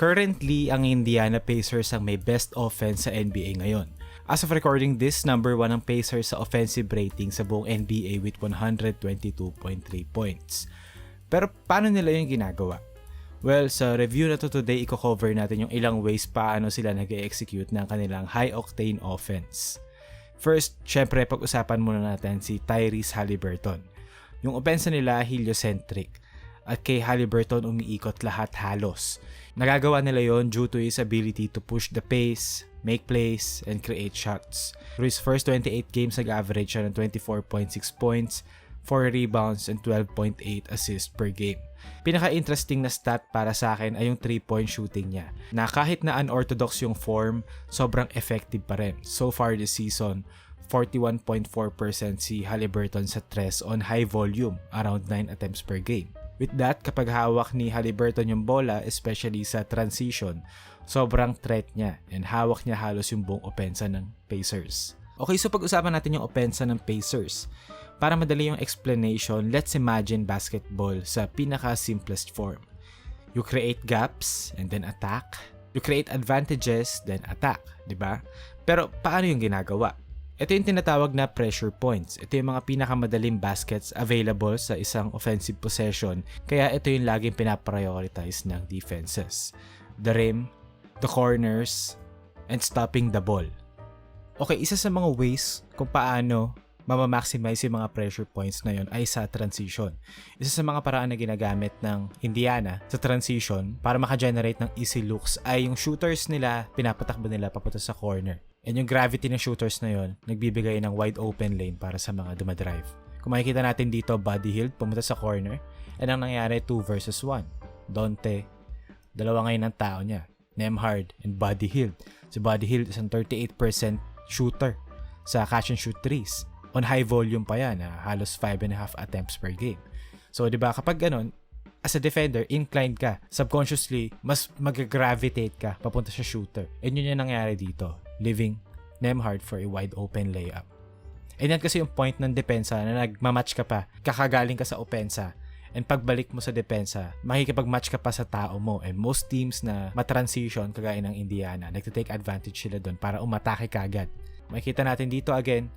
Currently, ang Indiana Pacers ang may best offense sa NBA ngayon. As of recording this, number 1 ang Pacers sa offensive rating sa buong NBA with 122.3 points. Pero paano nila yung ginagawa? Well, sa review na to today, i-cover natin yung ilang ways paano sila nag execute ng kanilang high-octane offense. First, syempre pag-usapan muna natin si Tyrese Halliburton. Yung opensa nila heliocentric at kay Halliburton umiikot lahat halos. Nagagawa nila yon due to his ability to push the pace, make plays, and create shots. Through his first 28 games, nag-average siya ng 24.6 points, 4 rebounds, and 12.8 assists per game. Pinaka-interesting na stat para sa akin ay yung 3-point shooting niya, na kahit na unorthodox yung form, sobrang effective pa rin. So far this season, 41.4% si Halliburton sa tres on high volume, around 9 attempts per game. With that, kapag hawak ni Halliburton yung bola, especially sa transition, sobrang threat niya and hawak niya halos yung buong opensa ng Pacers. Okay, so pag-usapan natin yung opensa ng Pacers. Para madali yung explanation, let's imagine basketball sa pinaka-simplest form. You create gaps and then attack. You create advantages, then attack, di ba? Pero paano yung ginagawa? Ito yung tinatawag na pressure points. Ito yung mga pinakamadaling baskets available sa isang offensive possession. Kaya ito yung laging pinaprioritize ng defenses. The rim, the corners, and stopping the ball. Okay, isa sa mga ways kung paano mamamaximize yung mga pressure points na yon ay sa transition. Isa sa mga paraan na ginagamit ng Indiana sa transition para makagenerate ng easy looks ay yung shooters nila, pinapatakbo nila papunta sa corner. And yung gravity ng shooters na yon, nagbibigay ng wide open lane para sa mga dumadrive. Kung makikita natin dito, Buddy Hield pumunta sa corner. And ang nangyari, 2 versus 1. Dante, dalawa ngayon ang tao niya. Nemhard and Buddy Hield. Si Buddy Hield is ang 38% shooter sa catch and shoot threes. On high volume pa yan, ha? halos 5.5 attempts per game. So, di ba, kapag ganun, as a defender, inclined ka. Subconsciously, mas mag-gravitate ka papunta sa shooter. And yun yung nangyari dito. Leaving Nemhard for a wide open layup. And yan kasi yung point ng depensa na nagmamatch ka pa, kakagaling ka sa opensa, and pagbalik mo sa depensa, makikipag-match ka pa sa tao mo. And most teams na matransition, kagaya ng Indiana, nagtitake advantage sila doon para umatake kagad. Makikita natin dito again,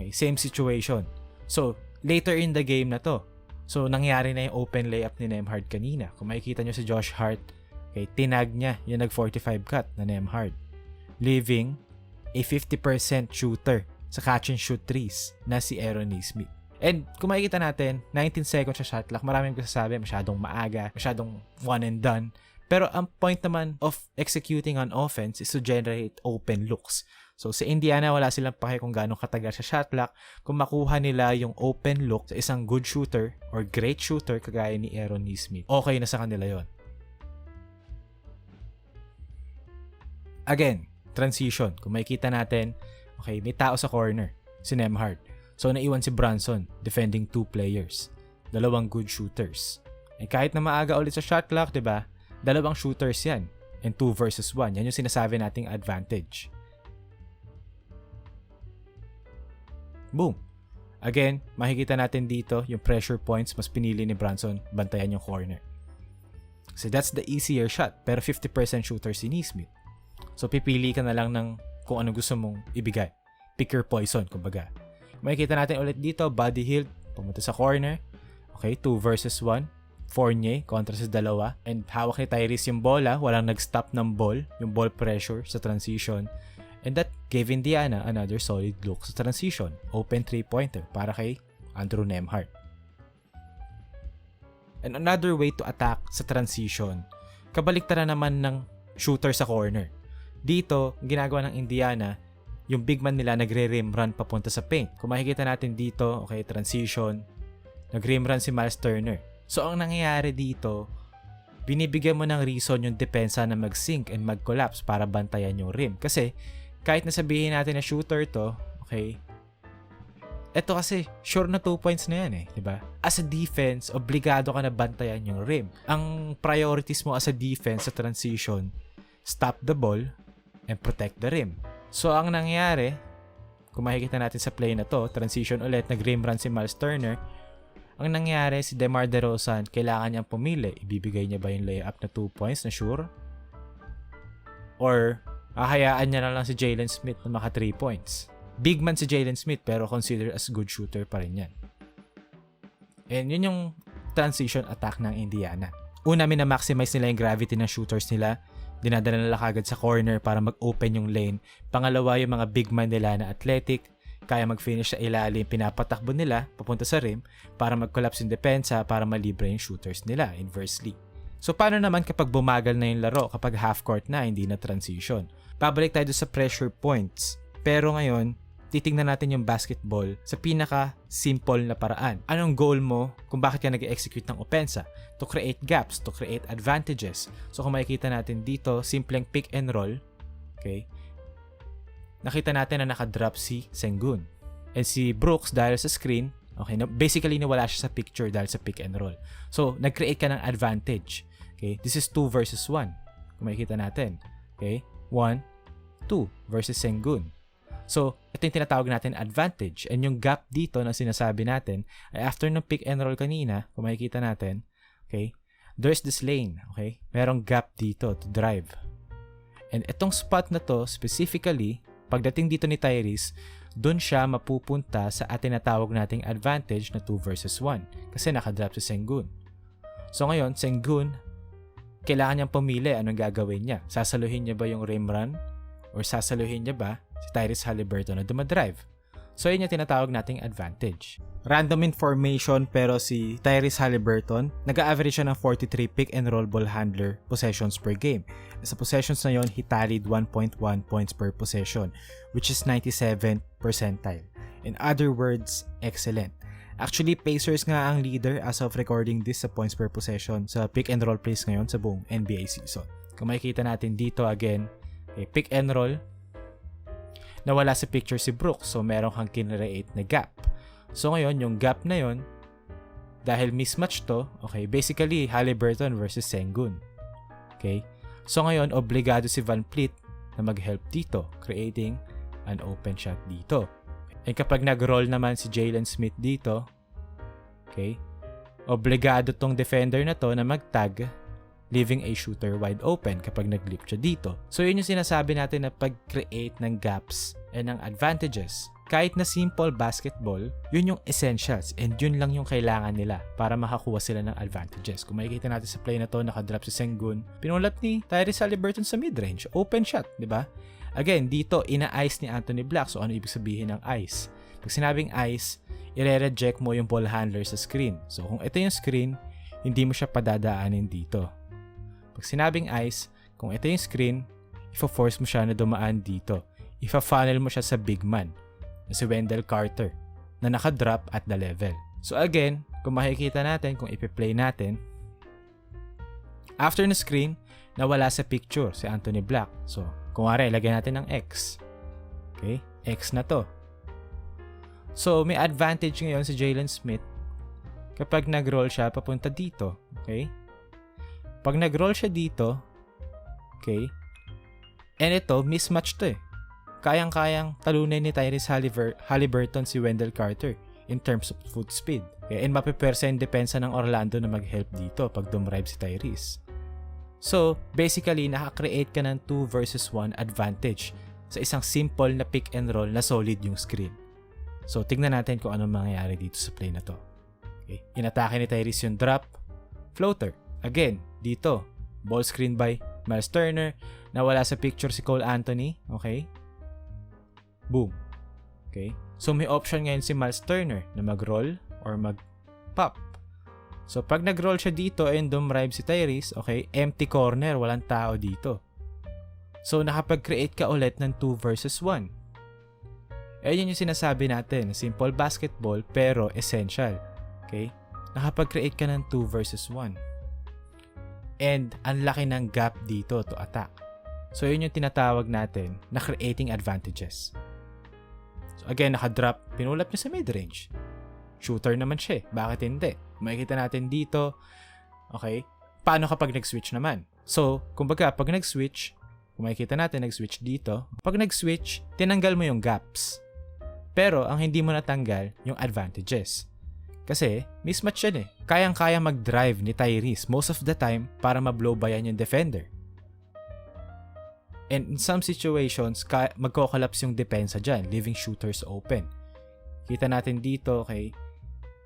okay, same situation. So, later in the game na to, So, nangyari na yung open layup ni Nemhard kanina. Kung makikita nyo si Josh Hart, okay, tinag niya yung nag-45 cut na Nemhard. Leaving a 50% shooter sa catch and shoot threes na si Aaron Nesmith. And kung makikita natin, 19 seconds sa shot clock, maraming sasabi, masyadong maaga, masyadong one and done. Pero ang point naman of executing on offense is to generate open looks. So sa Indiana, wala silang pake kung gaano katagal sa shot clock. Kung makuha nila yung open look sa isang good shooter or great shooter kagaya ni Aaron Nesmith, okay na sa kanila yon. Again, transition. Kung makikita natin, okay, may tao sa corner, si Nemhard. So naiwan si Brunson, defending two players. Dalawang good shooters. Eh kahit na maaga ulit sa shot clock, 'di ba? Dalawang shooters 'yan. And two versus one. Yan yung sinasabi nating advantage. Boom. Again, makikita natin dito yung pressure points mas pinili ni Brunson bantayan yung corner. So that's the easier shot pero 50% shooter si Neesmith. So pipili ka na lang ng kung ano gusto mong ibigay. Pick your poison, kumbaga. Makikita natin ulit dito, Body Hill, pumunta sa corner. Okay, 2 versus 1. Fournier kontra sa dalawa. And hawak ni Tyrese yung bola, walang nag-stop ng ball, yung ball pressure sa transition. And that gave Indiana another solid look sa transition. Open three-pointer para kay Andrew Nemhart. And another way to attack sa transition, kabaliktaran naman ng shooter sa corner. Dito, ginagawa ng Indiana, yung big man nila nagre-rim run papunta sa paint. Kung makikita natin dito, okay, transition, nag-rim run si Miles Turner. So, ang nangyayari dito, binibigyan mo ng reason yung depensa na mag-sink and mag-collapse para bantayan yung rim. Kasi, kahit nasabihin natin na shooter to, okay, eto kasi, sure na 2 points na yan eh, di ba? As a defense, obligado ka na bantayan yung rim. Ang priorities mo as a defense sa transition, stop the ball and protect the rim. So, ang nangyari, kung makikita natin sa play na to, transition ulit, nag-rim run si Miles Turner, ang nangyari, si DeMar DeRozan, kailangan niyang pumili. Ibibigay niya ba yung layup na 2 points na sure? Or hahayaan niya na lang si Jalen Smith na maka 3 points. Big man si Jalen Smith pero consider as good shooter pa rin yan. And yun yung transition attack ng Indiana. Una, minamaximize nila yung gravity ng shooters nila. Dinadala nila kagad sa corner para mag-open yung lane. Pangalawa, yung mga big man nila na athletic, kaya mag-finish sa ilalim, pinapatakbo nila papunta sa rim para mag-collapse yung depensa para malibre yung shooters nila inversely. So paano naman kapag bumagal na yung laro, kapag half court na, hindi na transition? Pabalik tayo sa pressure points. Pero ngayon, titingnan natin yung basketball sa pinaka simple na paraan. Anong goal mo kung bakit ka nag-execute ng opensa? To create gaps, to create advantages. So kung makikita natin dito, simpleng pick and roll, okay? Nakita natin na nakadrop si Sengun. And si Brooks dahil sa screen, okay, basically nawala siya sa picture dahil sa pick and roll. So, nag-create ka ng advantage. Okay? This is 2 versus 1. Kung makikita natin. Okay? 1, 2 versus Sengun. So, ito yung tinatawag natin advantage. And yung gap dito na sinasabi natin ay after ng pick and roll kanina, kung makikita natin, okay, there's this lane, okay? Merong gap dito to drive. And itong spot na to, specifically, pagdating dito ni Tyrese, doon siya mapupunta sa atin natawag nating advantage na 2 versus 1 kasi nakadrop si Sengun. So ngayon, Sengun, kailangan niyang pumili anong gagawin niya. Sasaluhin niya ba yung rim run? Or sasaluhin niya ba si Tyrese Halliburton na dumadrive. So yun yung tinatawag nating advantage. Random information pero si Tyrese Halliburton, nag-average siya ng 43 pick and roll ball handler possessions per game. Sa possessions na yon, he tallied 1.1 points per possession, which is 97 percentile. In other words, excellent. Actually, Pacers nga ang leader as of recording this sa points per possession sa pick and roll plays ngayon sa buong NBA season. Kung makikita natin dito again, okay, pick and roll, nawala sa picture si Brooks so meron kang kinreate na gap. So ngayon, yung gap na yon dahil mismatch to, okay, basically Halliburton versus Sengun. Okay? So ngayon, obligado si Van Fleet na mag-help dito, creating an open shot dito. And kapag nag-roll naman si Jalen Smith dito, okay, obligado tong defender na to na mag-tag leaving a shooter wide open kapag nag-leap siya dito. So yun yung sinasabi natin na pag-create ng gaps and ng advantages. Kahit na simple basketball, yun yung essentials and yun lang yung kailangan nila para makakuha sila ng advantages. Kung makikita natin sa play na to, nakadrop si Sengun, pinulat ni Tyrese Halliburton sa mid-range. Open shot, di ba? Again, dito, ina-ice ni Anthony Black. So ano ibig sabihin ng ice? Pag sinabing ice, i-reject mo yung ball handler sa screen. So kung ito yung screen, hindi mo siya padadaanin dito. Pag sinabing ice, kung ito yung screen, ifo-force mo siya na dumaan dito. Ifa-funnel mo siya sa big man, na si Wendell Carter, na nakadrop at the level. So again, kung makikita natin, kung ipi-play natin, after na screen, nawala sa picture si Anthony Black. So, kung wari, lagyan natin ng X. Okay? X na to. So, may advantage ngayon si Jalen Smith kapag nag-roll siya papunta dito. Okay? Pag nag-roll siya dito, okay, and ito, mismatch to eh. Kayang-kayang talunin ni Tyrese Hallibur- Halliburton si Wendell Carter in terms of foot speed. Okay, and mapipersa yung depensa ng Orlando na mag-help dito pag dumrive si Tyrese. So, basically, nakakreate ka ng 2 versus 1 advantage sa isang simple na pick and roll na solid yung screen. So, tingnan natin kung anong mangyayari dito sa play na to. Okay. Inatake ni Tyrese yung drop, floater. Again, dito, ball screen by Miles Turner. Nawala sa picture si Cole Anthony. Okay? Boom. Okay? So, may option ngayon si Miles Turner na mag-roll or mag-pop. So, pag nag-roll siya dito and dumrive si Tyrese, okay, empty corner, walang tao dito. So, nakapag-create ka ulit ng 2 versus 1. Eh, yun yung sinasabi natin, simple basketball pero essential. Okay? Nakapag-create ka ng 2 versus 1. And ang laki ng gap dito to attack. So yun yung tinatawag natin na creating advantages. So again, nakadrop, pinulat niya sa mid-range. Shooter naman siya eh. Bakit hindi? Makikita natin dito, okay, paano kapag nag-switch naman? So, kumbaga, pag nag-switch, kung makikita natin, nag-switch dito, pag nag-switch, tinanggal mo yung gaps. Pero, ang hindi mo natanggal, yung advantages. Kasi, mismatch yan eh. Kayang-kaya mag-drive ni Tyrese most of the time para ma-blow by yan yung defender. And in some situations, magko-collapse yung depensa dyan, leaving shooters open. Kita natin dito kay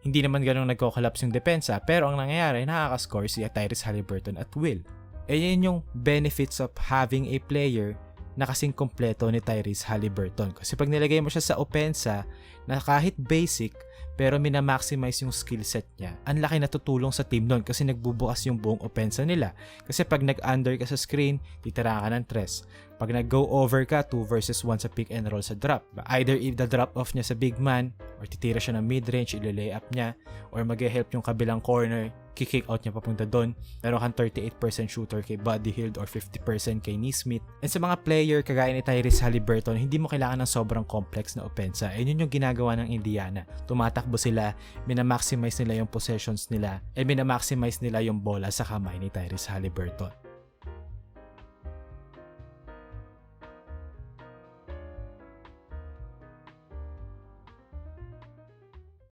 hindi naman ganun nagko-collapse yung depensa, pero ang nangyayari, nakaka-score si Tyrese Halliburton at will. E yan yung benefits of having a player na kasing kompleto ni Tyrese Halliburton. Kasi pag nilagay mo siya sa opensa na kahit basic, pero mina-maximize yung skill set niya, ang laki na tutulong sa team nun kasi nagbubukas yung buong opensa nila. Kasi pag nag-under ka sa screen, titira ka ng tres. Pag nag-go over ka, 2 versus 1 sa pick and roll sa drop. Either if the drop off niya sa big man, or titira siya ng mid-range, ile-lay up niya, or mag-help yung kabilang corner, kick out niya papunta doon. Meron kang 38% shooter kay Buddy Hield or 50% kay Neesmith. And sa mga player kagaya ni Tyrese Halliburton, hindi mo kailangan ng sobrang complex na opensa. And yun yung ginagawa ng Indiana. Tumatakbo sila, minamaximize nila yung possessions nila, and minamaximize nila yung bola sa kamay ni Tyrese Halliburton.